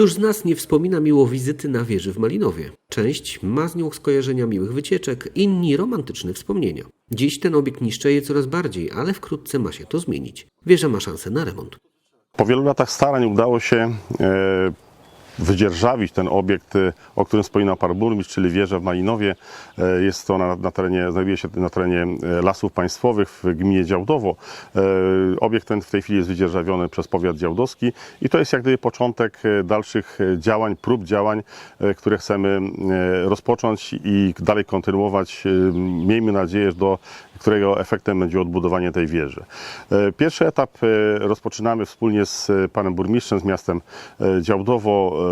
Któż z nas nie wspomina miło wizyty na wieży w Malinowie? Część ma z nią skojarzenia miłych wycieczek, inni romantyczne wspomnienia. Dziś ten obiekt niszczeje coraz bardziej, ale wkrótce ma się to zmienić. Wieża ma szansę na remont. Po wielu latach starań udało się e, wydzierżawić ten obiekt, e, o którym wspominał pan burmistrz, czyli wieża w Malinowie. E, Jest to na, na terenie, znajduje się na terenie e, Lasów Państwowych w gminie Działdowo. E, Obiekt ten w tej chwili jest wydzierżawiony przez powiat działdowski i to jest jak gdyby początek dalszych działań, prób działań, które chcemy rozpocząć i dalej kontynuować. Miejmy nadzieję, że do którego efektem będzie odbudowanie tej wieży. E, Pierwszy etap e, rozpoczynamy wspólnie z e, panem burmistrzem, z miastem Działdowo.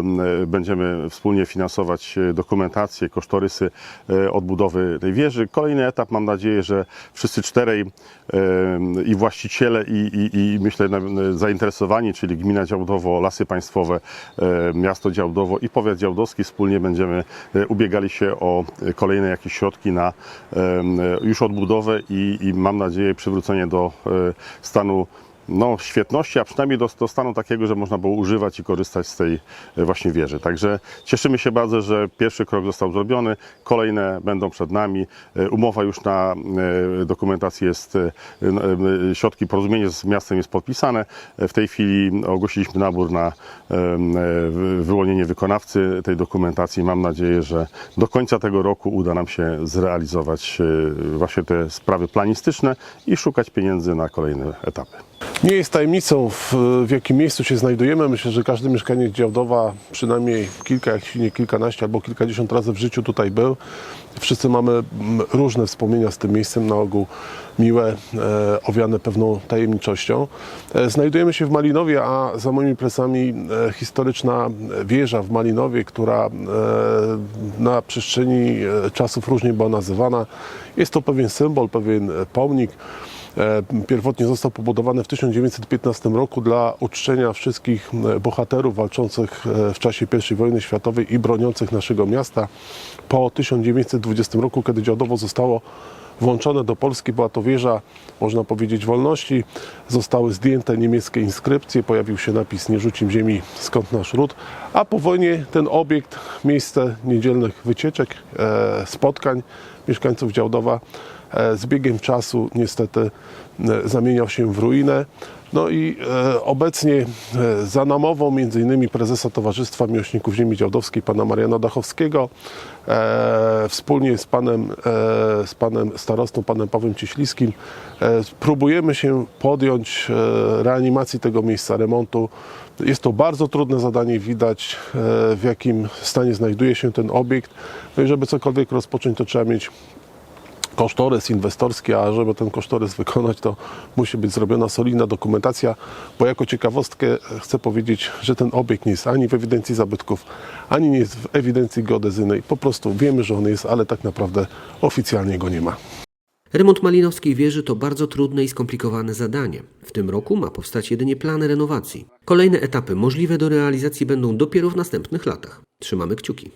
Będziemy wspólnie finansować dokumentację, kosztorysy odbudowy tej wieży. Kolejny etap, mam nadzieję, że wszyscy czterej i właściciele i, i, i myślę zainteresowani, czyli gmina Działdowo, Lasy Państwowe, miasto Działdowo i powiat działdowski wspólnie będziemy ubiegali się o kolejne jakieś środki na już odbudowę i, i mam nadzieję przywrócenie do e, stanu no, świetności, a przynajmniej do, stanu takiego, że można było używać i korzystać z tej e, właśnie wieży. Także cieszymy się bardzo, że pierwszy krok został zrobiony, kolejne będą przed nami. E, Umowa już na e, dokumentacji jest, środki, porozumienie z miastem jest podpisane. W tej chwili ogłosiliśmy nabór na wy- wyłonienie wykonawcy tej dokumentacji. Mam nadzieję, że do końca tego roku uda nam się zrealizować właśnie te sprawy planistyczne i szukać pieniędzy na kolejne etapy. Nie jest tajemnicą, w, w jakim miejscu się znajdujemy. Myślę, że każdy mieszkaniec Działdowa przynajmniej kilka, się nie kilkanaście albo kilkadziesiąt razy w życiu tutaj był. Wszyscy mamy mm, różne wspomnienia z tym miejscem, na ogół miłe, e, owiane pewną tajemniczością. E, znajdujemy się w Malinowie, a za moimi plecami e, historyczna wieża w Malinowie, która na przestrzeni czasów różnie była nazywana. Jest to pewien symbol, pewien pomnik. Pierwotnie został pobudowany w 1915 roku dla uczczenia wszystkich bohaterów walczących w czasie I wojny światowej i broniących naszego miasta. Po 1920 roku, kiedy Działdowo zostało włączone do Polski, była to wieża, można powiedzieć, wolności. Zostały zdjęte niemieckie inskrypcje, pojawił się napis Nie rzucim ziemi, skąd nasz ród. A po wojnie ten obiekt, miejsce niedzielnych wycieczek, e, spotkań mieszkańców Działdowa, e, z biegiem czasu niestety e, zamieniał się w ruinę. No i e, obecnie e, za namową między innymi prezesa Towarzystwa Miłośników Ziemi Działdowskiej, pana Mariana Dachowskiego, e, wspólnie z panem, e, z panem starostą, panem Pawłem Cieśliskim, e, próbujemy się podjąć e, reanimacji tego miejsca, remontu. Jest to bardzo trudne zadanie, widać e, w jakim stanie znajduje się ten obiekt. No i żeby cokolwiek rozpocząć, to trzeba mieć kosztorys inwestorski, a żeby ten kosztorys wykonać, to musi być zrobiona solidna dokumentacja, bo jako ciekawostkę chcę powiedzieć, że ten obiekt nie jest ani w ewidencji zabytków, ani nie jest w ewidencji geodezyjnej. Po prostu wiemy, że on jest, ale tak naprawdę oficjalnie go nie ma. Remont malinowskiej wieży to bardzo trudne i skomplikowane zadanie. W tym roku ma powstać jedynie plan renowacji. Kolejne etapy możliwe do realizacji będą dopiero w następnych latach. Trzymamy kciuki.